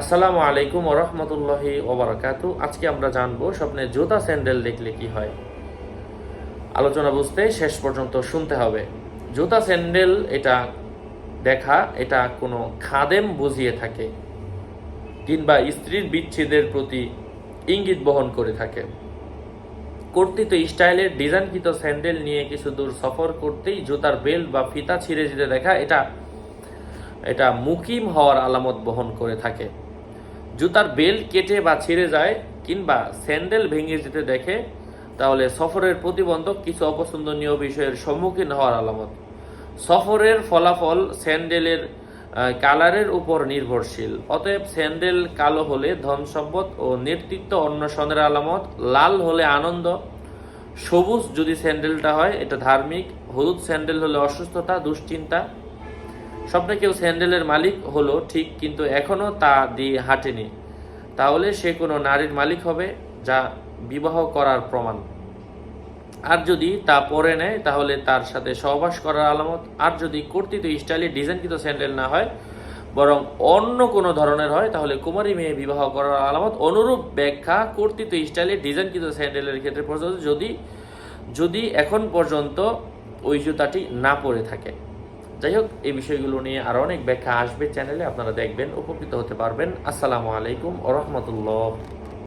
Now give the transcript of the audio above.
আসসালামু আলাইকুম ওরহমতুল্লাহি ওবরাকাতু আজকে আমরা জানব স্বপ্নে জুতা স্যান্ডেল দেখলে কি হয়। আলোচনা বুঝতে শেষ পর্যন্ত শুনতে হবে। জুতা স্যান্ডেল এটা দেখা, এটা কোনো খাদেম বুঝিয়ে থাকে। কিংবা স্ত্রীর বিচ্ছেদের প্রতি ইঙ্গিত বহন করে থাকে। কর্তৃত স্টাইলের ডিজাইনকৃত স্যান্ডেল নিয়ে কিছু দূর সফর করতেই জুতার বেল্ট বা ফিতা ছিঁড়ে যেতে দেখা, এটা এটা মুকিম হওয়ার আলামত বহন করে থাকে। জুতার বেল্ট কেটে বা ছিঁড়ে যায় কিংবা স্যান্ডেল ভেঙে যেতে দেখে, তাহলে সফরের প্রতিবন্ধক কিছু অপছন্দনীয় বিষয়ের সম্মুখীন হওয়ার আলামত। সফরের ফলাফল স্যান্ডেলের কালারের উপর নির্ভরশীল। অতএব স্যান্ডেল কালো হলে ধন সম্পদ ও নেতৃত্ব অন্বেষণের আলামত, লাল হলে আনন্দ, সবুজ যদি স্যান্ডেলটা হয়, এটা ধার্মিক, হলুদ স্যান্ডেল হলে অসুস্থতা, দুশ্চিন্তা স্বপ্নে কেউ স্যান্ডেলের মালিক হলো ঠিক, কিন্তু এখনও তা দিয়ে হাঁটেনি। তাহলে সে কোনো নারীর মালিক হবে যা বিবাহ করার প্রমাণ। আর যদি তা পরে নেয়, তাহলে তার সাথে সহবাস করার আলামত। আর যদি কর্তৃত স্টাইলে ডিজাইনকৃত স্যান্ডেল না হয়, বরং অন্য কোনো ধরনের হয়, তাহলে কুমারী মেয়ে বিবাহ করার আলামত অনুরূপ ব্যাখ্যা কর্তৃত স্টাইলে ডিজাইনকৃত স্যান্ডেলের ক্ষেত্রে প্রযোজ্য যদি যদি এখন পর্যন্ত ওই জুতাটি না পরে থাকে। যাই হোক এই বিষয়গুলো নিয়ে আরও অনেক ব্যাখ্যা আসবে চ্যানেলে আপনারা দেখবেন, উপকৃত হতে পারবেন। আসসালামু আলাইকুম ওরহমতুল্লাহ